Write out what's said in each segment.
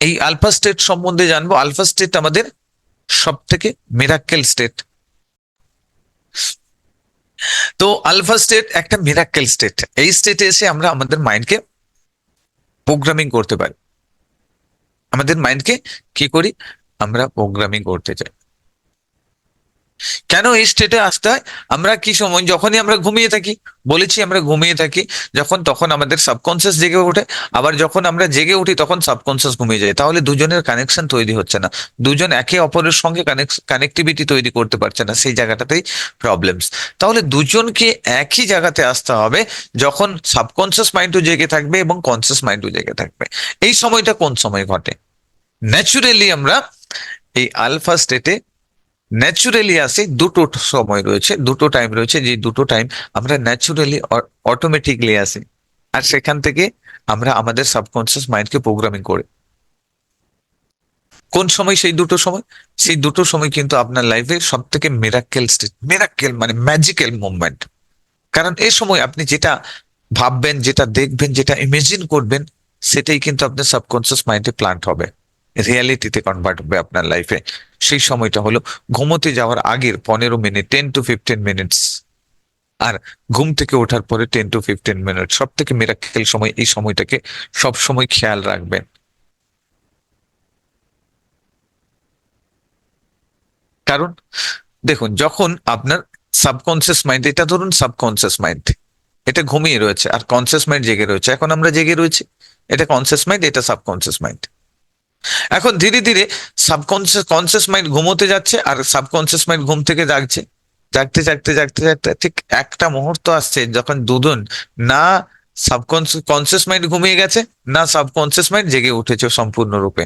এই alpha state সম্বন্ধে জানব। আলফা স্টেট আমাদের সব থেকে মিরাক্কেল স্টেট তো আলফা স্টেট একটা মিরাক্কেল স্টেট এই স্টেটে এসে আমরা আমাদের মাইন্ডকে প্রোগ্রামিং করতে পারি। আমাদের মাইন্ডকে কি করি? আমরা প্রোগ্রামিং করতে চাই। কেন এই স্টেটে আসতে হয়? আমরা কি সময়, যখনই আমরা ঘুমিয়ে থাকি, বলেছি আমরা ঘুমিয়ে থাকি, যখন, তখন আমাদের সাবকনসিয়াস জেগে ওঠে। আবার যখন আমরা জেগে উঠি, তখন সাবকনসিয়াস ঘুমিয়ে যায়। তাহলে দুজনের কানেকশন তৈরি হচ্ছে না। দুজন একে অপরের সঙ্গে কানেক্টিভিটি তৈরি করতে পারছে না সেই জায়গাটাতেই প্রবলেমস তাহলে দুজনকে একই জায়গাতে আসতে হবে, যখন সাবকনসিয়াস মাইন্ডও জেগে থাকবে এবং কনসিয়াস মাইন্ডও জেগে থাকবে। এই সময়টা কোন সময় ঘটে? ন্যাচুরালি আমরা এই আলফা স্টেটে ন্যাচুরালি আসে দুটো সময় রয়েছে, দুটো টাইম রয়েছে, যে দুটো টাইম আমরা ন্যাচুরালি অটোমেটিকলি আসি। আর সেখান থেকে আমরা আমাদের সাবকনসিয়াস মাইন্ডকে প্রোগ্রামিং করি। কোন সময় সেই দুটো সময়? সেই দুটো সময় কিন্তু আপনার লাইফে সব থেকে মেরাক্কেল স্টেট মেরাক্কেল মানে ম্যাজিক্যাল মুভমেন্ট কারণ এই সময় আপনি যেটা ভাববেন, যেটা দেখবেন, যেটা ইমেজিন করবেন, সেটাই কিন্তু আপনার সাবকনসিয়াস মাইন্ডে প্লান্ট হবে। রিয়ালিটিতে কনভার্ট হবে আপনার লাইফে সেই সময়টা হলো, ঘুমোতে যাওয়ার আগের পনেরো minute ten to fifteen minutes আর ঘুম থেকে ওঠার পরে টেন টু ফিফটিন মিনিট সব থেকে মেরাক্কেল সময় এই সময়টাকে সব সময় খেয়াল রাখবেন। কারণ, দেখুন, যখন আপনার সাবকনসিয়াস মাইন্ড এটা ধরুন সাবকনসিয়াস মাইন্ড এটা ঘুমিয়ে রয়েছে, আর কনসিয়াস মাইন্ড জেগে রয়েছে। এখন আমরা জেগে রয়েছি, এটা কনসিয়াস মাইন্ড এটা সাবকনসিয়াস মাইন্ড এখন ধীরে ধীরে সাবকনসিয়াস কনসিয়াস মাইন্ড ঘুমোতে যাচ্ছে আর সাবকনসিয়াস মাইন্ড ঘুম থেকে জাগছে। জাগতে জাগতে জাগতে জাগতে ঠিক একটা মুহূর্ত আসছে যখন দুজন না সাবকনসিয়াস কনসিয়াস মাইন্ড ঘুমিয়ে গেছে, না সাবকনসিয়াস মাইন্ড জেগে উঠেছে সম্পূর্ণরূপে।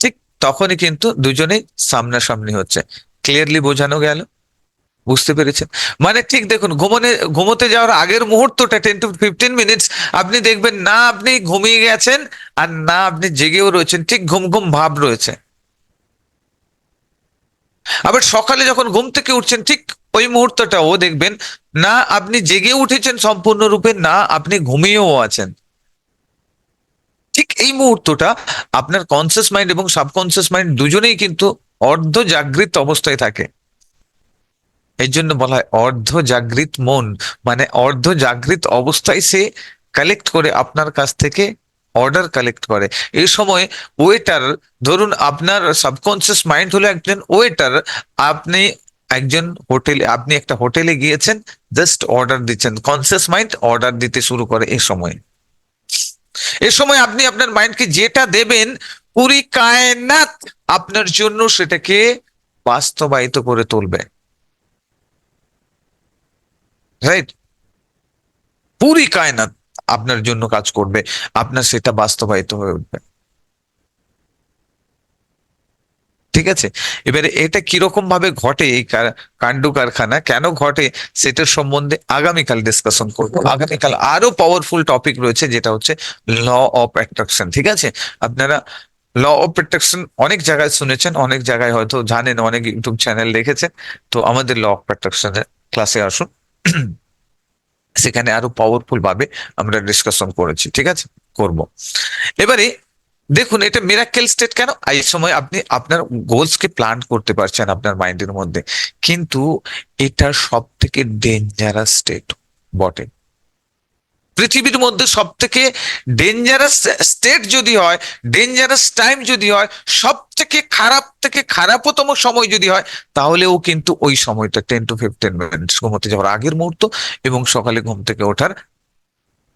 ঠিক তখনই কিন্তু দুজনেই সামনাসামনি হচ্ছে। ক্লিয়ারলি বোঝানো গেল। বুঝতে পেরেছেন? মানে ঠিক দেখুন, ঘুমনে, ঘুমোতে যাওয়ার আগের মুহূর্তটা টেন টু ফিফটিন মিনিটস আপনি দেখবেন না আপনি ঘুমিয়ে গেছেন আর না আপনি জেগেও রয়েছেন, ঠিক ঘুম ঘুম ভাব রয়েছে। আবার সকালে যখন ঘুম থেকে উঠছেন, ঠিক ওই মুহূর্তটাও দেখবেন, না আপনি জেগে উঠেছেন সম্পূর্ণরূপে, না আপনি ঘুমিয়েও আছেন। ঠিক এই মুহূর্তটা আপনার কনসিয়াস মাইন্ড এবং সাবকনসিয়াস মাইন্ড দুজনেই কিন্তু অর্ধ জাগৃত অবস্থায় থাকে। এর জন্য বলা হয় অর্ধ জাগৃত মন মানে অর্ধ জাগৃত অবস্থায় সে কালেক্ট করে আপনার কাছ থেকে অর্ডার কালেক্ট করে। এই সময় ওয়েটার ধরুন আপনার সাবকনসিয়াস মাইন্ড হলো একজন ওয়েটার আপনি একজন হোটেলে আপনি একটা হোটেলে গিয়েছেন জাস্ট অর্ডার দিচ্ছেন কনসিয়াস মাইন্ড অর্ডার দিতে শুরু করে এই সময়। এ সময় আপনি আপনার মাইন্ডকে যেটা দেবেন, পুরি কায়নাত আপনার জন্য সেটাকে বাস্তবায়িত করে তুলবে। রাইট পুরি কায়নাত আপনার জন্য কাজ করবে। আপনার সেটা বাস্তবায়িত হয়ে উঠবে। ঠিক আছে? এবারে এটা কীরকম ভাবে ঘটে এই কাণ্ড কারখানা? কেন ঘটে? সেটার সম্বন্ধে আগামীকাল ডিসকাশন করব। আগামীকাল আরও পাওয়ারফুল টপিক রয়েছে, যেটা হচ্ছে ল অফ অ্যাট্রাকশন ঠিক আছে? আপনারা ল অফ অ্যাট্রাকশন অনেক জায়গায় শুনেছেন, অনেক জায়গায় হয়তো জানেন, অনেক ইউটিউব চ্যানেল দেখেছেন। তো আমাদের ল অফ অ্যাট্রাকশনের ক্লাসে আসুন। সেখানে আরও পাওয়ারফুল ভাবে আমরা ডিসকাশন করেছি, ঠিক আছে? করব। এবারে দেখুন, এটা মিরাক্কেল স্টেট কেন? এই সময় আপনি, আপনার গোলসকে প্ল্যান করতে পারছেন আপনার মাইন্ডের মধ্যে। কিন্তু এটা সব থেকে ডেঞ্জারাস স্টেট বটে। পৃথিবীর মধ্যে সব থেকে ডেঞ্জারাস স্টেট যদি হয় ডেঞ্জারাস টাইম যদি হয় সব থেকে খারাপ থেকে খারাপতম সময় যদি হয় তাহলেও কিন্তু ওই সময়টা টেন টু ফিফটিন মিনিটস ঘুমোতে যাওয়ার আগের মুহূর্ত এবং সকালে ঘুম থেকে ওঠার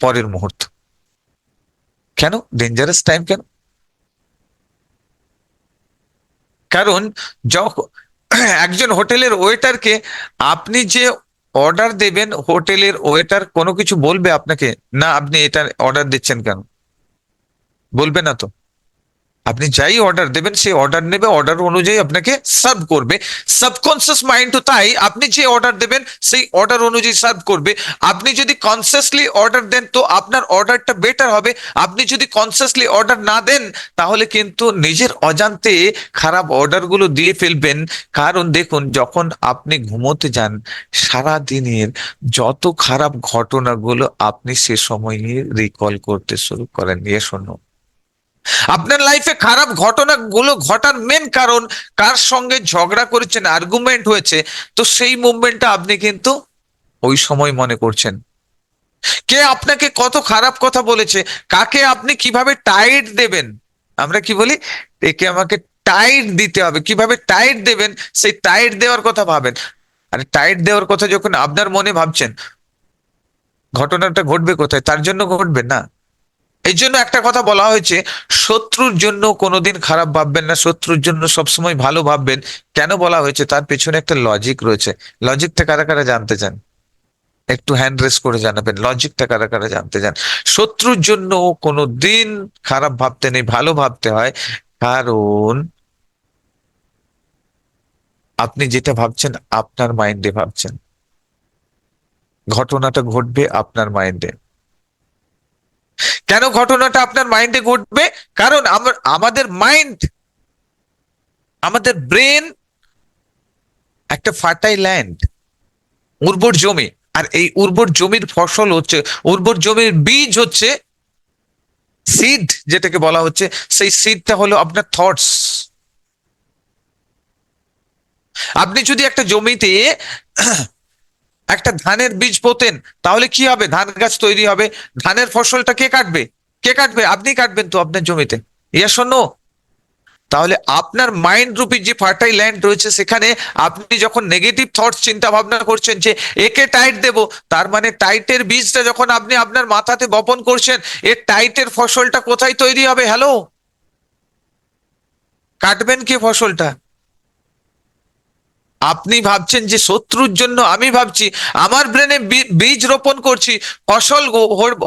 পরের মুহূর্ত। কেন? ডেঞ্জারাস টাইম কেন? কারণ যখন একজন হোটেলের ওয়েটারকে আপনি যে অর্ডার দেবেন, হোটেলের ওয়েটার কোনো কিছু বলবে আপনাকে? না, আপনি এটা অর্ডার দিচ্ছেন কেন? বলবে না তো? আপনি যাই অর্ডার দেবেন, সেই অর্ডার নেবে অর্ডার অনুযায়ী আপনাকে সার্ভ করবে। সাবকনসিয়াস মাইন্ড তো তাই, আপনি যে অর্ডার দেবেন, সেই অর্ডার অনুযায়ী সার্ভ করবে। আপনি যদি কনসিয়াসলি অর্ডার দেন, তো আপনার অর্ডারটা বেটার হবে। আপনি যদি কনসিয়াসলি অর্ডার না দেন, তাহলে কিন্তু নিজের অজান্তে খারাপ অর্ডারগুলো দিয়ে ফেলবেন। কারণ দেখুন, যখন আপনি ঘুমোতে যান সারা দিনের যত খারাপ ঘটনাগুলো আপনি সে সময় রিকল করতে শুরু করেন। নিয়ে শোনো। আপনার লাইফে খারাপ ঘটনাগুলো ঘটার মেন কারণ কার সঙ্গে ঝগড়া করেছেন আর্গুমেন্ট হয়েছে, তো সেই মুভমেন্টটা আপনি কিন্তু ওই সময় মনে করছেন। কে আপনাকে কত খারাপ কথা বলেছে, কাকে আপনি কীভাবে টাইট দেবেন? আমরা কি বলি? একে আমাকে টাইট দিতে হবে। কীভাবে টাইট দেবেন? সেই টাইট দেওয়ার কথা ভাবেন। আর টাইট দেওয়ার কথা যখন আপনার মনে ভাবছেন, ঘটনাটা ঘটবে কোথায়? তার জন্য ঘটবে না। এই জন্য একটা কথা বলা হয়েছে, শত্রুর জন্য কোনোদিন খারাপ ভাববেন না, শত্রুর জন্য সবসময় ভালো ভাববেন। কেন বলা হয়েছে? তার পেছনে একটা লজিক রয়েছে। লজিকটা কারা কারা জানতে চান? একটু হ্যান্ড রেস করে জানাবেন। লজিকটা কারা কারা জানতে চান? শত্রুর জন্য কোনো দিন খারাপ ভাবতে নেই, ভালো ভাবতে হয়। কারণ আপনি যেটা ভাবছেন, আপনার মাইন্ডে ভাবছেন। ঘটনাটা ঘটবে আপনার মাইন্ডে কেন ঘটনাটা আপনার মাইন্ডে ঘটবে? কারণ আমাদের মাইন্ড আমাদের ব্রেন একটা ফার্টাইল ল্যান্ড উর্বর জমি। আর এই উর্বর জমির ফসল হচ্ছে, উর্বর জমির বীজ হচ্ছে সিড যেটাকে বলা হচ্ছে। সেই সিডটা হলো আপনার থটস আপনি যদি একটা জমিতে একটা ধানের বীজ পোতেন, তাহলে কি হবে? ধান গাছ তৈরি হবে। ধানের ফসলটা কে কাটবে? কে কাটবে? আপনি কাটবেন তো আপনার জমিতে। ইয়া শোনো, তাহলে আপনার মাইন্ড রূপী যে ফার্টাইল ল্যান্ড রয়েছে সেখানে আপনি যখন নেগেটিভ থটস চিন্তা ভাবনা করছেন যে, একে টাইট দেব, তার মানে টাইটের বীজটা যখন আপনি আপনার মাথাতে বপন করছেন, এ টাইটের ফসলটা কোথায় তৈরি হবে? হ্যালো কাটবেন কে ফসলটা? আপনি ভাবছেন যে শত্রুর জন্য আমি ভাবছি, আমার ব্রেনে বীজ রোপণ করছি, ফসল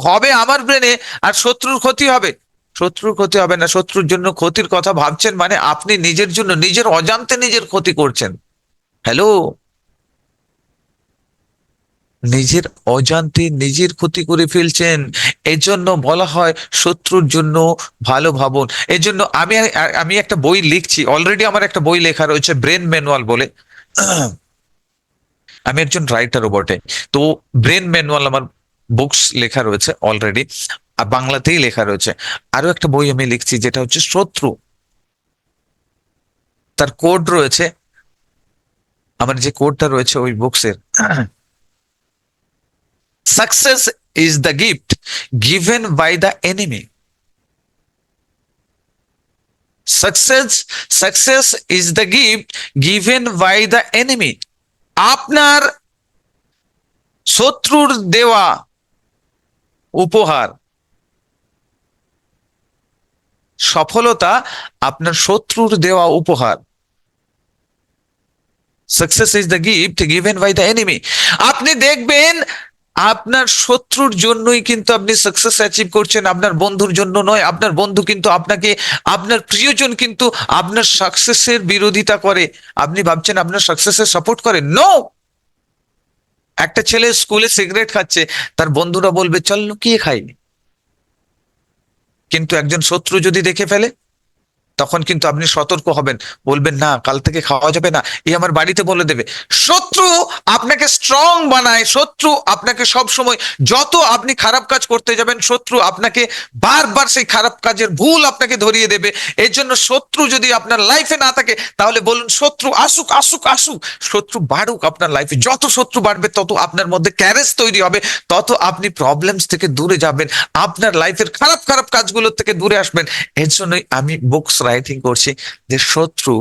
হবে আমার ব্রেনে আর শত্রুর ক্ষতি হবে। শত্রুর ক্ষতি হবে না, শত্রুর জন্য ক্ষতির কথা ভাবছেন মানে আপনি নিজের জন্য, নিজের অজান্তে নিজের ক্ষতি করছেন। হ্যালো নিজের অজান্তে নিজের ক্ষতি করে ফেলছেন, এজন্য বলা হয় শত্রুর জন্য ভালো ভাবুন। এজন্য আমি আমি একটা বই লিখছি অলরেডি আমার একটা বই লেখা রয়েছে ব্রেন ম্যানুয়াল বলে। আমি একজন রাইটারও বটে। তো ব্রেন ম্যানুয়াল আমার বুকস লেখা রয়েছে অলরেডি আর বাংলাতেই লেখা রয়েছে। আরও একটা বই আমি লিখছি, যেটা হচ্ছে শত্রু। তার কোড রয়েছে, আমার যে কোডটা রয়েছে ওই বুকসের success is the gift given by the enemy success success is the gift given by the enemy আপনার শত্রুর দেওয়া উপহার, সফলতা আপনার শত্রুর দেওয়া উপহার। Success is the gift given by the enemy আপনি দেখবেন আপনার শত্রুর জন্যই কিন্তু আপনি সাকসেস অ্যাচিভ করছেন, আপনার বন্ধুর জন্য নয়, আপনার বন্ধু কিন্তু আপনাকে, আপনার প্রিয়জন কিন্তু আপনার সাকসেসের বিরোধিতা করে। আপনি ভাবছেন আপনার সাকসেসের সাপোর্ট করে? নো একটা ছেলে স্কুলে সিগারেট খাচ্ছে, তার বন্ধুরা বলবে, চল লুকিয়ে খাইনি। কিন্তু একজন শত্রু যদি দেখে ফেলে তখন কিন্তু আপনি সতর্ক হবেন। বলবেন, না, কাল থেকে খাওয়া যাবে না। এই আমার বাড়িতে বলে দেবে, শত্রু আপনাকে স্ট্রং বানায়, শত্রু আপনাকে সব সময় যত আপনি খারাপ কাজ করতে যাবেন, শত্রু আপনাকে বারবার সেই খারাপ কাজের ভুল আপনাকে ধরিয়ে দেবে। এর জন্য শত্রু যদি আপনার লাইফে না থাকে, তাহলে বলুন, শত্রু আসুক আসুক আসুক। শত্রু বাড়ুক আপনার লাইফে যত শত্রু বাড়বে, তত আপনার মধ্যে ক্যারেজ তৈরি হবে, তত আপনি প্রবলেমস থেকে দূরে যাবেন। আপনার লাইফের খারাপ খারাপ কাজগুলোর থেকে দূরে আসবেন। এর জন্যই আমি বুকস রাইটিং করছি যে শত্রু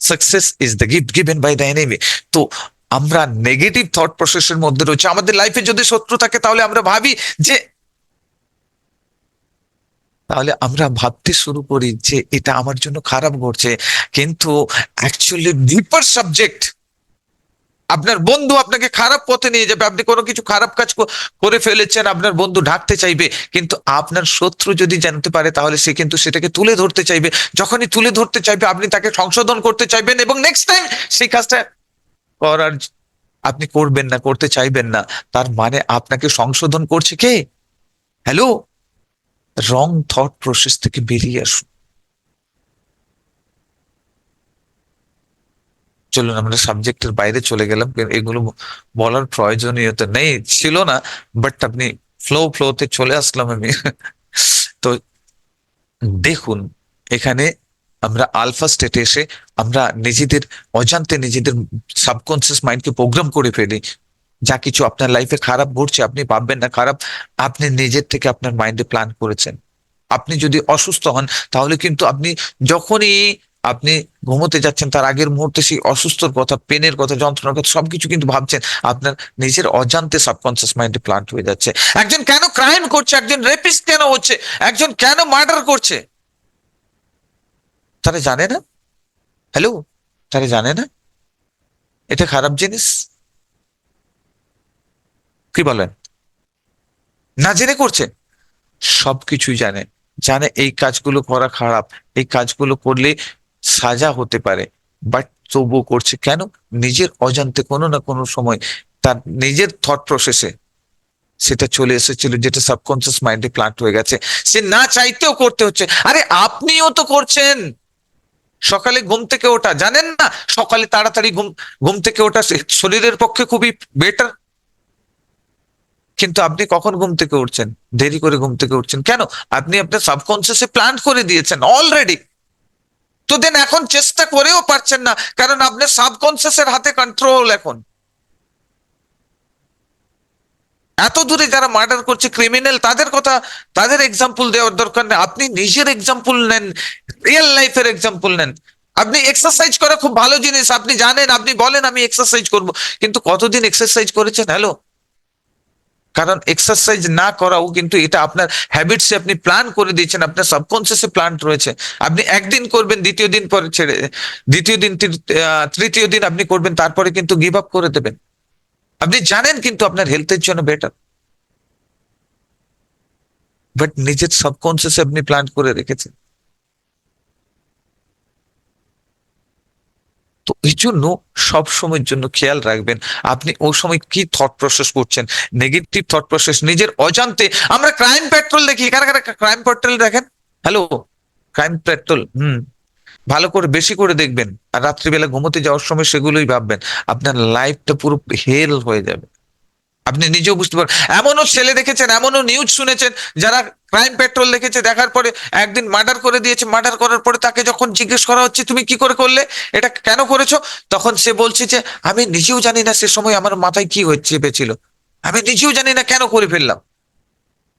success is the gift given by the enemy তো আমরা নেগেটিভ থট প্রসেসের মধ্যে রয়েছে। আমাদের লাইফে যদি শত্রু থাকে, তাহলে আমরা ভাবি যে তাহলে আমরা ভাবতে শুরু করি যে এটা আমার জন্য খারাপ ঘটছে। কিন্তু অ্যাকচুয়ালি ডিপার সাবজেক্ট আপনার বন্ধু আপনাকে খারাপ পথে নিয়ে যাবে, আপনি কোনো কিছু খারাপ কাজ করে ফেলেছেন, আপনার বন্ধু ঢাকতে চাইবে, কিন্তু আপনার শত্রু যদি জানতে পারে, তাহলে সে কিন্তু সেটাকে তুলে ধরতে চাইবে। যখনই তুলে ধরতে চাইবে, আপনি তাকে সংশোধন করতে চাইবেন এবং নেক্সট টাইম সেই কাজটা করার আপনি করবেন না, করতে চাইবেন না। তার মানে আপনাকে সংশোধন করছে কে? হ্যালো রং থট প্রসেস থেকে বেরিয়ে আসুন। চলুন, আমরা সাবজেক্টের বাইরে চলে গেলাম। এগুলো বলার প্রয়োজনীয়তা নেই। ছিল না বাট আপনি ফ্লো ফ্লোতে চলে আসলাম আমি। তো দেখুন, এখানে আমরা আলফা স্টেটে এসে আমরা নিজেদের, অজান্তে নিজেদের সাবকনসিয়াস মাইন্ডকে প্রোগ্রাম করে ফেলি। যা কিছু আপনার লাইফে খারাপ ঘটছে, আপনি ভাববেন না খারাপ। আপনি নিজের থেকে আপনার মাইন্ডে প্ল্যান করেছেন। আপনি যদি অসুস্থ হন, তাহলে কিন্তু আপনি যখনই আপনি ঘুমোতে যাচ্ছেন, তার আগের মুহূর্তে সেই অসুস্থর কথা, পেনের কথা, যন্ত্রণার কথা, সবকিছু কিন্তু ভাবছেন, আপনার নিজের অজান্তে সাবকনসিয়াস মাইন্ডে প্লান্ট হয়ে যাচ্ছে। একজন কেন ক্রাইম করছে? একজন রেপিস্ট কেন হচ্ছে? একজন কেন মার্ডার করছে? তারা জানে না? হ্যালো তারা জানে না? এটা খারাপ জিনিস? কি বলেন? না জেনে করছে? সবকিছুই জানে। জানে এই কাজগুলো করা খারাপ। এই কাজগুলো করলে সাজা হতে পারে বাট তবুও করছে কেন? নিজের অজান্তে কোনো না কোনো সময় তার নিজের থট প্রসেসে সেটা চলে এসেছিল, যেটা সাবকনসিয়াস মাইন্ডে প্লান্ট হয়ে গেছে। সে না চাইতেও করতে হচ্ছে। আরে আপনিও তো করছেন। সকালে ঘুম থেকে ওঠা, জানেন না? সকালে তাড়াতাড়ি ঘুম ঘুম থেকে ওঠা শরীরের পক্ষে খুবই বেটার কিন্তু আপনি কখন ঘুম থেকে উঠছেন? দেরি করে ঘুম থেকে উঠছেন কেন? আপনি আপনার সাবকনসিয়াসে প্ল্যান করে দিয়েছেন অলরেডি তো দেন এখন চেষ্টা করেও পারছেন না, কারণ আপনার সাবকনসিয়াসের হাতে কন্ট্রোল এখন। এত দূরে যারা মার্ডার করছে ক্রিমিনাল তাদের কথা, তাদের এক্সাম্পল দেওয়ার দরকার নেই। আপনি নিজের এক্সাম্পল নেন রিয়েল লাইফের এক্সাম্পল নেন। আপনি এক্সারসাইজ করা খুব ভালো জিনিস, আপনি জানেন, আপনি বলেন, আমি এক্সারসাইজ করব। কিন্তু কতদিন এক্সারসাইজ করেছেন? হ্যালো কারণ এক্সারসাইজ না করাও কিন্তু এটা আপনার হ্যাবিটসে আপনি প্ল্যান করে দিয়েছেন, আপনার সাবকনসিয়াসে প্ল্যান রয়েছে। আপনি একদিন করবেন, দ্বিতীয় দিন পরে ছেড়ে, দ্বিতীয় দিন তৃতীয় দিন আপনি করবেন, তারপরে কিন্তু গিভ আপ করে দেবেন। আপনি জানেন কিন্তু আপনার হেলথের জন্য বেটার বাট নিজের সাবকনসিয়াসে আপনি প্ল্যান করে রেখেছেন। তো এই জন্য সব সময়ের জন্য খেয়াল রাখবেন, আপনি ওই সময় কি থট প্রসেস করছেন? নেগেটিভ থট প্রসেস নিজের অজান্তে, আমরা ক্রাইম পেট্রোল দেখি, কারা কারা ক্রাইম পেট্রোল দেখেন? Hello crime patrol hmm. ভালো করে, বেশি করে দেখবেন। আর রাত্রিবেলা ঘুমোতে যাওয়ার সময় সেগুলোই ভাববেন। আপনার লাইফটা পুরো হেল হয়ে যাবে। আপনি নিজেও বুঝতে পারেন এমনও ছেলে দেখেছেন, এমনও নিউজ শুনেছেন, যারা ক্রাইম পেট্রোল দেখেছে, দেখার পরে একদিন মার্ডার করে দিয়েছে মার্ডার করার পরে তাকে যখন জিজ্ঞেস করা হচ্ছে, তুমি কি করে করলে? এটা কেন করেছ? তখন সে বলছে যে, আমি নিজেও জানি না, সে সময় আমার মাথায় কি হচ্ছে চেপেছিল। আমি নিজেও জানি না কেন করে ফেললাম।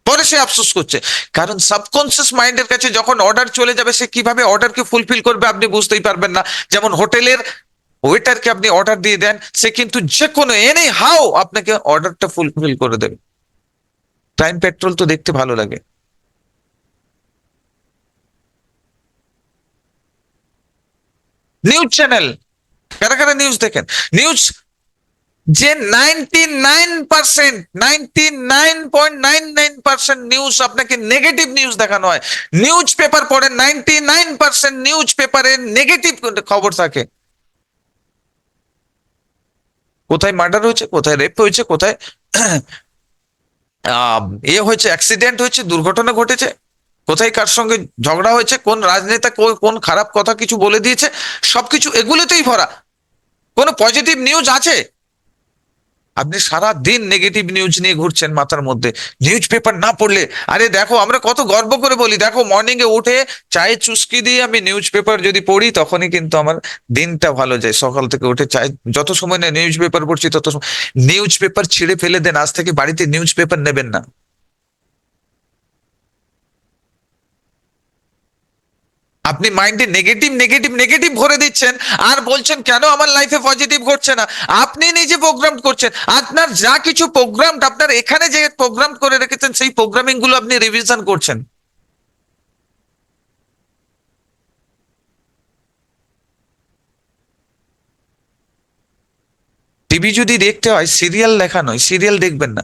পরে সে আফসোস করছে। কারণ সাবকনসিয়াস মাইন্ডের কাছে যখন অর্ডার চলে যাবে, সে কীভাবে অর্ডারকে ফুলফিল করবে আপনি বুঝতেই পারবেন না। যেমন হোটেলের ওয়েটারকে আপনি অর্ডার দিয়ে দেন, সে কিন্তু যে কোনো এনি হাও আপনাকে অর্ডারটা ফুলফিল করে দেবে। ক্রাইম পেট্রোল তো দেখতে ভালো লাগে। নিউজ চ্যানেল কারা কারা নিউজ দেখেন? নিউজ যে ninety nine percent ninety nine point nine nine percent news আপনাকে নেগেটিভ নিউজ দেখানো হয়। নিউজ পেপার পড়েন নাইনটি নাইন পার্সেন্ট নিউজ পেপারে নেগেটিভ খবর থাকে। কোথায় মার্ডার হয়েছে, কোথায় রেপ হয়েছে, কোথায় এ হয়েছে অ্যাক্সিডেন্ট হয়েছে, দুর্ঘটনা ঘটেছে, কোথায় কার সঙ্গে ঝগড়া হয়েছে, কোন রাজনেতা কোন খারাপ কথা কিছু বলে দিয়েছে, সবকিছু এগুলোতেই ভরা। কোনো পজিটিভ নিউজ আছে? আপনি সারা দিন নেগেটিভ নিউজ নিয়ে ঘুরছেন মাথার মধ্যে। নিউজ পেপার না পড়লে, আরে দেখো, আমরা কত গর্ব করে বলি। দেখো মর্নিং এ উঠে চায়ে চুস্কি দিয়ে আমি নিউজ পেপার যদি পড়ি, তখনই কিন্তু আমার দিনটা ভালো যায়। সকাল থেকে উঠে চায়, যত সময় না নিউজ পেপার পড়ছি, তত সময় নিউজ পেপার ছিঁড়ে ফেলে দেন। আজ থেকে বাড়িতে নিউজ পেপার নেবেন না। আপনি মাইন্ডে নেগেটিভ নেগেটিভ নেগেটিভ ভরে দিচ্ছেন আর বলছেন, কেন আমার লাইফে পজিটিভ ঘটছে না? আপনি নিজে প্রোগ্রাম করছেন। আপনার যা কিছু প্রোগ্রাম আপনার এখানে যে প্রোগ্রাম করে রেখেছেন, সেই প্রোগ্রামিংগুলো আপনি রিভিশন করছেন। টিভি যদি দেখতে হয় সিরিয়াল দেখা নয় সিরিয়াল দেখবেন না।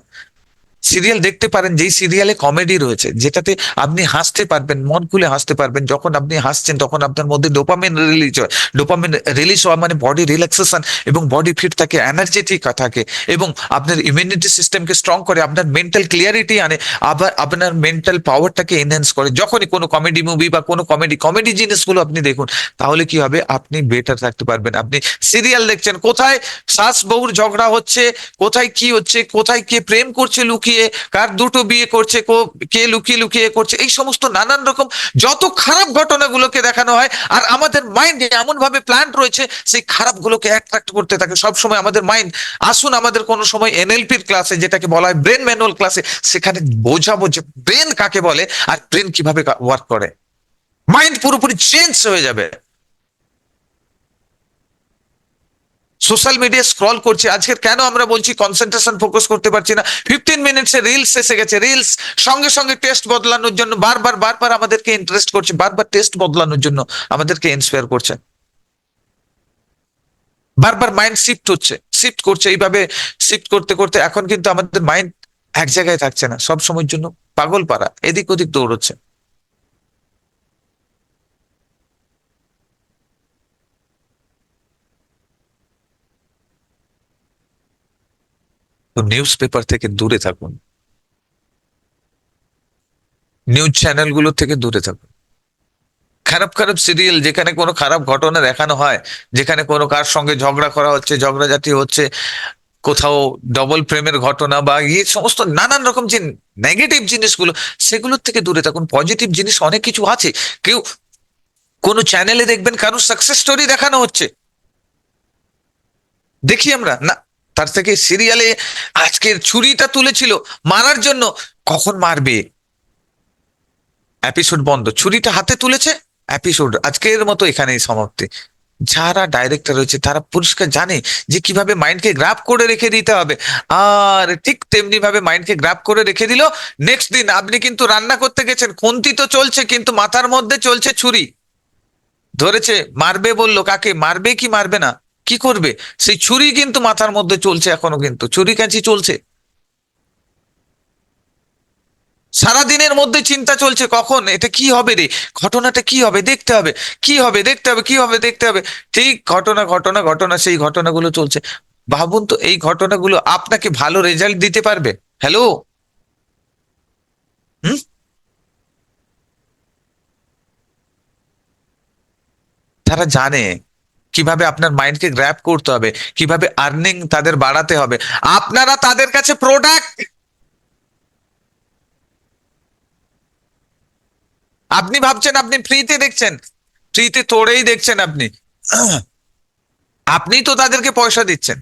সিরিয়াল দেখতে পারেন, যেই সিরিয়ালে কমেডি রয়েছে, যেটাতে আপনি হাসতে পারবেন, মন খুলে হাসতে পারবেন, যখন আপনি হাসছেন, তখন আপনার মধ্যে ডোপামিন রিলিজ হয়। ডোপামিন রিলিজ হওয়া মানে বডি রিল্যাক্সেশন এবং বডি ফিট থাকে এনার্জেটিক থাকে এবং আপনার ইমিউনিটি সিস্টেমকে স্ট্রং করে, আপনার মেন্টাল ক্লিয়ারিটি আনে, আবার আপনার মেন্টাল পাওয়ারটাকে এনহ্যান্স করে। যখনই কোনো কমেডি মুভি বা কোনো কমেডি কমেডি জিনিসগুলো আপনি দেখুন, তাহলে কি হবে? আপনি বেটার থাকতে পারবেন। আপনি সিরিয়াল দেখছেন, কোথায় শাস বউর ঝগড়া হচ্ছে, কোথায় কি হচ্ছে, কোথায় কে প্রেম করছে লুকিয়ে লুকিয়ে কার দুটো বিয়ে করছে, কো- কে লুকিয়ে লুকিয়ে করছে, এই সমস্ত নানান রকম যত খারাপ ঘটনাগুলোকে দেখানো হয়, আর আমাদের মাইন্ড এমন ভাবে প্ল্যান্ট রয়েছে, সেই খারাপগুলোকে অ্যাট্রাক্ট করতে থাকে। সব সময় আমাদের মাইন্ড আসুন আমাদের কোনো সময় এনএলপির ক্লাসে যেটাকে বলা হয় ব্রেন ম্যানুয়াল ক্লাসে সেখানে বোঝাবো যে ব্রেন কাকে বলে, আর ব্রেন কীভাবে ওয়ার্ক করে। মাইন্ড পুরোপুরি চেঞ্জ হয়ে যাবে। সোশ্যাল মিডিয়া স্ক্রল করছি। আজকের কেন আমরা বলছি কনসেন্ট্রেশন ফোকাস করতে পারছি না? ফিফটিন মিনিটসে রিলস এসে গেছে। রিলস সঙ্গে সঙ্গে টেস্ট বদলানোর জন্য বারবার বারবার আমাদেরকে ইন্টারেস্ট করছে। বারবার টেস্ট বদলানোর জন্য আমাদেরকে ইন্সপায়ার করছে। বারবার মাইন্ড শিফট হচ্ছে শিফট করছে। এইভাবে শিফট করতে করতে এখন কিন্তু আমাদের মাইন্ড এক জায়গায় থাকছে না। সব সময়ের জন্য পাগল পারা এদিক ওদিক দৌড়চ্ছে। তো নিউজ পেপার থেকে দূরে থাকুন। নিউজ চ্যানেলগুলো থেকে দূরে থাকুন। খারাপ খারাপ সিরিয়াল যেখানে কোনো খারাপ ঘটনা দেখানো হয়, যেখানে কোনো কার সঙ্গে ঝগড়া করা হচ্ছে ঝগড়া ঝগড়াঝাটি হচ্ছে, কোথাও ডবল প্রেমের ঘটনা বা এই সমস্ত নানান রকম যে নেগেটিভ জিনিসগুলো, সেগুলোর থেকে দূরে থাকুন। পজিটিভ জিনিস অনেক কিছু আছে। কেউ কোনো চ্যানেলে দেখবেন, কারোর সাকসেস স্টোরি দেখানো হচ্ছে। দেখি আমরা। না তার থেকে সিরিয়ালে আজকের ছুরিটা তুলেছিল মারার জন্য। কখন মারবে? এপিসোড বন্ধ। ছুরিটা হাতে তুলেছে এপিসোড আজকের মতো এখানেই সমাপ্তি। যারা ডাইরেক্টর রয়েছে, তারা পরিষ্কার জানে যে কীভাবে মাইন্ডকে গ্রাফ করে রেখে দিতে হবে। আর ঠিক তেমনি ভাবে মাইন্ডকে গ্রাফ করে রেখে দিল। নেক্সট দিন আপনি কিন্তু রান্না করতে গেছেন, খুন্তি তো চলছে, কিন্তু মাথার মধ্যে চলছে ছুরি। ধরেছে, মারবে বলল, কাকে? মারবে কি মারবে না? কি করবে? সেই ছুরি কিন্তু মাথার মধ্যে চলছে এখনও কিন্তু। ছুরি কাঁচি চলছে। সারা দিনের মধ্যে চিন্তা চলছে কখন? এটা কি হবে রে? ঘটনাটা কি হবে? দেখতে হবে। কি হবে? দেখতে হবে? কি হবে? দেখতে হবে। ঠিক ঘটনা ঘটনা ঘটনা, সেই ঘটনাগুলো চলছে। ভাবুন তো, এই ঘটনাগুলো আপনাকে ভালো রেজাল্ট দিতে পারবে? Hello hmm? তারা জানে। কীভাবে আপনার মাইন্ডকে গ্র্যাপ করতে হবে, কীভাবে আর্নিং তাদের বাড়াতে হবে, আপনারা তাদের কাছে প্রোডাক্ট আপনি ভাবছেন, আপনি ফ্রিতে দেখছেন ফ্রিতে তোড়েই দেখছেন আপনি। আপনি তো তাদেরকে পয়সা দিচ্ছেন।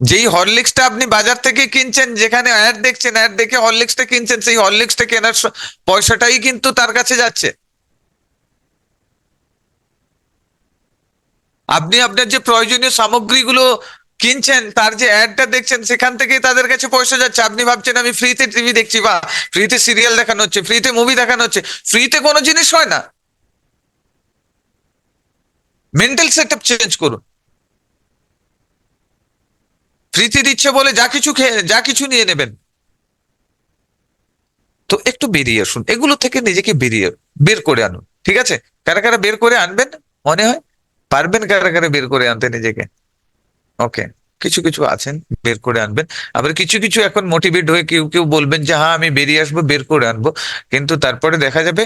যেই হরলিক্সটা আপনি বাজার থেকে কিনছেন, যেখানে অ্যাড দেখছেন অ্যাড দেখে হরলিক্সটা কিনছেন, সেই হরলিক্সটা কেনার পয়সাটাই কিন্তু তার কাছে যাচ্ছে। আপনি আপনার যে প্রয়োজনীয় সামগ্রীগুলো কিনছেন, তার যে অ্যাডটা দেখছেন, সেখান থেকে তাদের কাছে পয়সা যাচ্ছে। আপনি ভাবছেন, আমি ফ্রিতে টিভি দেখছি, বা ফ্রিতে সিরিয়াল দেখানো হচ্ছে ফ্রিতে মুভি দেখানো হচ্ছে ফ্রিতে কোনো জিনিস হয় না। মেন্টাল সেট চেঞ্জ করুন। ফ্রিতে দিচ্ছে বলে যা কিছু খেয়ে, যা কিছু নিয়ে নেবেন। তো একটু বেরিয়ে আসুন। এগুলো থেকে নিজেকে বেরিয়ে, বের করে আনুন। ঠিক আছে? কারা কারা বের করে আনবেন, মনে হয়? পারবেন কারা কারা বের করে আনতে নিজেকে? ওকে কিছু কিছু আছেন, বের করে আনবেন। আবার কিছু কিছু এখন মোটিভেট হয়ে কেউ কেউ বলবেন যে হ্যাঁ আমি বেরিয়ে আসব, বের করে আনব। কিন্তু তারপরে দেখা যাবে,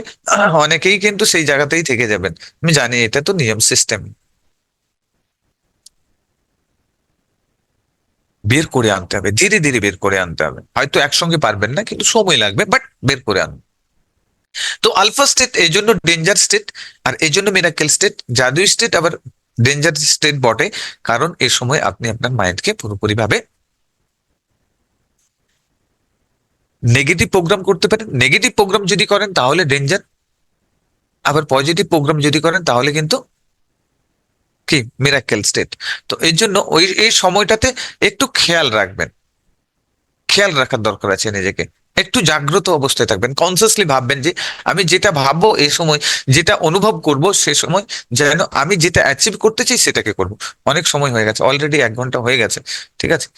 অনেকেই কিন্তু সেই জায়গাতেই থেকে যাবেন। আমি জানি এটা তো নিয়ম সিস্টেম বের করে আনতে হবে, ধীরে ধীরে বের করে আনতে হবে। হয়তো একসঙ্গে পারবেন না, কিন্তু সময় লাগবে বাট বের করে আনবে তো আলফা স্টেট এই জন্য ডেঞ্জার স্টেট আর এই জন্য মিরাকেল স্টেট জাদুই স্টেট আবার ডেঞ্জার স্টেট বটে, কারণ এ সময় আপনি আপনার মাইন্ডকে পুরোপুরি ভাবে নেগেটিভ প্রোগ্রাম করতে পারেন। নেগেটিভ প্রোগ্রাম যদি করেন তাহলে ডেঞ্জার আবার পজিটিভ প্রোগ্রাম যদি করেন তাহলে কিন্তু কি? মিরাকেল স্টেট তো এর জন্য ওই, এই সময়টাতে একটু খেয়াল রাখবেন। খেয়াল রাখার দরকার আছে নিজেকে। একটু জাগ্রত অবস্থায় থাকবেন কনসিয়াসলি ভাববেন যে আমি যেটা ভাববো এই সময়, যেটা অনুভব করব সে সময় যেন আমি যেটা অ্যাচিভ করতে চাই সেটাকে করব। অনেক সময় হয়ে গেছে অলরেডি এক ঘণ্টা হয়ে গেছে, ঠিক আছে?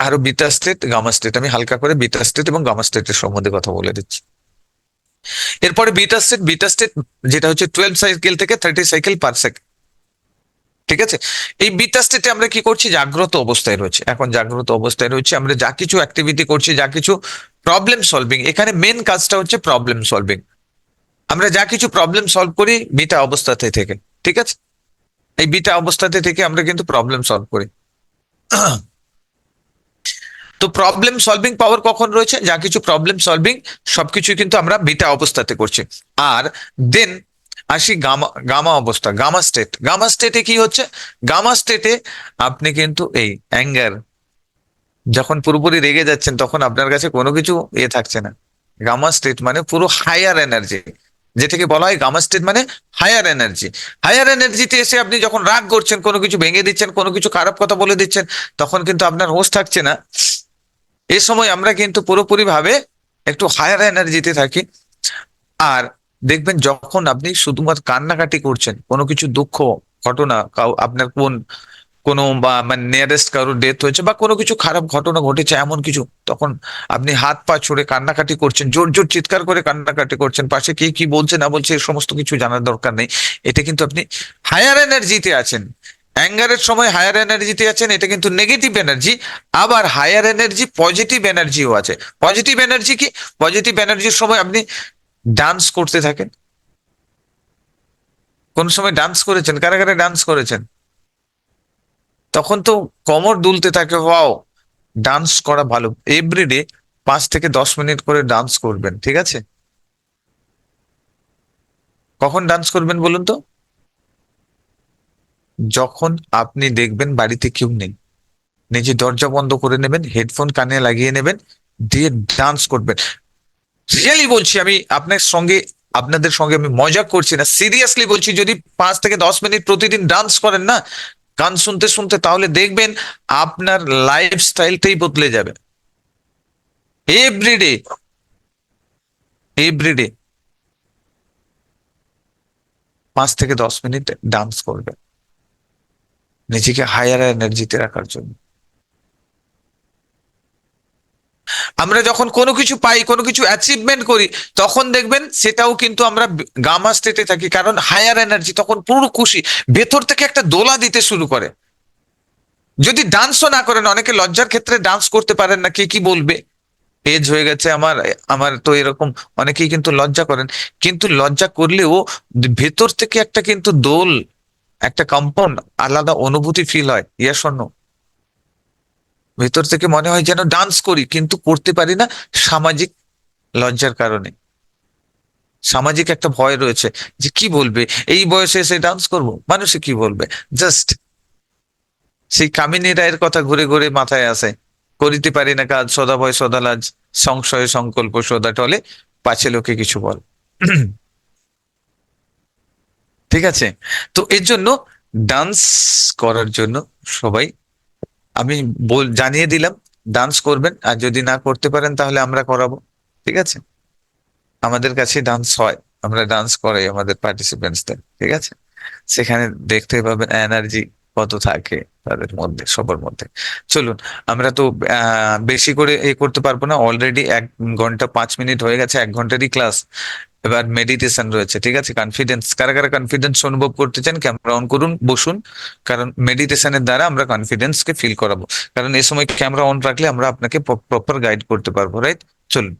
আরও বিটা স্টেট গামা স্টেট আমি হালকা করে বিটা স্টেট এবং গামা স্টেটের সম্বন্ধে কথা বলে দিচ্ছি। এরপরে বিটা স্টেট বিটা স্টেট যেটা হচ্ছে টুয়েলভ সাইকেল থেকে থার্টি সাইকেল পার সেকেন্ড ঠিক আছে? এই বিটা স্টেটে আমরা কি করছি? জাগ্রত অবস্থায় রয়েছে। এখন জাগ্রত অবস্থায় রয়েছে, আমরা যা কিছু অ্যাক্টিভিটি করছি, যা কিছু প্রবলেম সলভিং এখানে মেন কাজটা হচ্ছে প্রবলেম সলভিং আমরা যা কিছু প্রবলেম সলভ করি, বিটা অবস্থাতে থেকে, ঠিক আছে? এই বিটা অবস্থাতে থেকে আমরা কিন্তু প্রবলেম সলভ করি। তো প্রবলেম সলভিং পাওয়ার কখন রয়েছে? যা কিছু প্রবলেম সলভিং সবকিছু কিন্তু আমরা বিটা অবস্থাতে করছি। আর দেন আসি গামা গামা অবস্থা, গামা স্টেট গামা স্টেটে কি হচ্ছে? গামা স্টেটে আপনি কিন্তু এই অ্যাঙ্গার যখন পুরোপুরি রেগে যাচ্ছেন, তখন আপনার কাছে কোনো কিছু এ থাকছে না। গামা স্টেট মানে পুরো হায়ার এনার্জি যেটাকে বলা হয় গামা স্টেট মানে হায়ার এনার্জি হায়ার এনার্জিতে এসে আপনি যখন রাগ করছেন, কোনো কিছু ভেঙে দিচ্ছেন, কোনো কিছু খারাপ কথা বলে দিচ্ছেন, তখন কিন্তু আপনার হোশ থাকছে না। এ সময় আমরা কিন্তু পুরোপুরি ভাবে একটু হায়ার এনার্জিতে থাকি। আর দেখবেন যখন আপনি শুধুমাত্র কান্নাকাটি করছেন, কোনো কিছু দুঃখ, ঘটনা আপনার কোন, কোনো বা মানে নিয়ারেস্ট কারোর ডেথ হয়েছে বা কোনো কিছু খারাপ ঘটনা ঘটেছে এমন কিছু, তখন আপনি হাত পা ছুড়ে কান্নাকাটি করছেন, জোর জোর চিৎকার করে কান্নাকাটি করছেন, পাশে কে কি বলছে না বলছে এই সমস্ত কিছু জানার দরকার নেই। এটা কিন্তু আপনি হায়ার এনার্জিতে আছেন। অ্যাঙ্গারের সময় হায়ার এনার্জিতে আছেন, এটা কিন্তু নেগেটিভ এনার্জি আবার হায়ার এনার্জি পজিটিভ এনার্জিও আছে। পজিটিভ এনার্জি কি? পজিটিভ এনার্জির সময় আপনি ডান্স করতে থাকেন? কোন সময় ডান্স করেছেন? কারা কারা ডান্স করেছেন? তখন তো কোমর দুলতে থাকে ওয়াও ডান্স করা ভালো। এভরিডে পাঁচ থেকে দশ মিনিট করে ডান্স করবেন, ঠিক আছে? কখন ডান্স করবেন বলুন তো? যখন আপনি দেখবেন বাড়িতে কেউ নেই, নিজে দরজা বন্ধ করে নেবেন হেডফোন কানে লাগিয়ে নেবেন, দিয়ে ডান্স করবেন। রিয়েলি বলছি আমি আপনার সঙ্গে, আপনাদের সঙ্গে আমি মজা করছি না। সিরিয়াসলি বলছি, যদি পাঁচ থেকে দশ মিনিট প্রতিদিন ডান্স করেন না, গান শুনতে শুনতে তাহলে দেখবেন আপনার লাইফস্টাইলটাই বদলে যাবে। এভরিডে এভরিডে পাঁচ থেকে দশ মিনিট ডান্স করবে নিজেকে হায়ার এনার্জিতে রাখার জন্য। আমরা যখন কোনো কিছু পাই, কোনো কিছু অ্যাচিভমেন্ট করি, তখন দেখবেন সেটাও কিন্তু আমরা গামা স্টেটে থাকি। কারণ হায়ার এনার্জি তখন পুরো খুশি। ভেতর থেকে একটা দোলা দিতে শুরু করে। যদি ডান্সও না করেন, অনেকে লজ্জার ক্ষেত্রে ডান্স করতে পারেন না, কে কি বলবে? এজ হয়ে গেছে আমার আমার তো এরকম অনেকেই কিন্তু লজ্জা করেন। কিন্তু লজ্জা করলেও ভেতর থেকে একটা কিন্তু দোল, একটা কম্পন, আলাদা অনুভূতি ফিল হয়। ইয়া শোনো। ভেতর থেকে মনে হয় যেন ডান্স করি, কিন্তু করতে পারি না সামাজিক লজ্জার কারণে। সামাজিক একটা ভয় রয়েছে যে কি বলবে? এই বয়সে এসে ডান্স করব? মানুষে কি বলবে? জাস্ট সেই কামিনী রায়ের কথা ঘুরে ঘুরে মাথায় আসে। করিতে পারি না কাজ, সদা ভয়, সদা লাজ, সংশয়, সংকল্প, সদা টলে পাছে লোকে কিছু বল। ঠিক আছে? তো এর জন্য ডান্স করার জন্য সবাই আমি বল, জানিয়ে দিলাম ডান্স করবেন, আর যদি না করতে পারেন তাহলে আমরা করাবো, ঠিক আছে? আমাদের কাছে ডান্স হয়, আমরা ডান্স করাই আমাদের পার্টিসিপেন্টসদের ঠিক আছে? সেখানে দেখতে পাবেন এনার্জি কত থাকে তাদের মধ্যে, সবার মধ্যে। চলুন, আমরা তো বেশি করে এ করতে পারব না অলরেডি এক ঘণ্টা, পাঁচ মিনিট হয়ে গেছে, এক ঘন্টারই ক্লাস এবার মেডিটেশন রয়েছে, ঠিক আছে? কনফিডেন্স কারা কারা কনফিডেন্স অনুভব করতে চান ক্যামেরা অন করুন, বসুন। কারণ মেডিটেশনের দ্বারা আমরা কনফিডেন্সকে ফিল করাবো। কারণ এই সময় ক্যামেরা অন রাখলে আমরা আপনাকে প্রপার গাইড করতে পারব রাইট চলুন।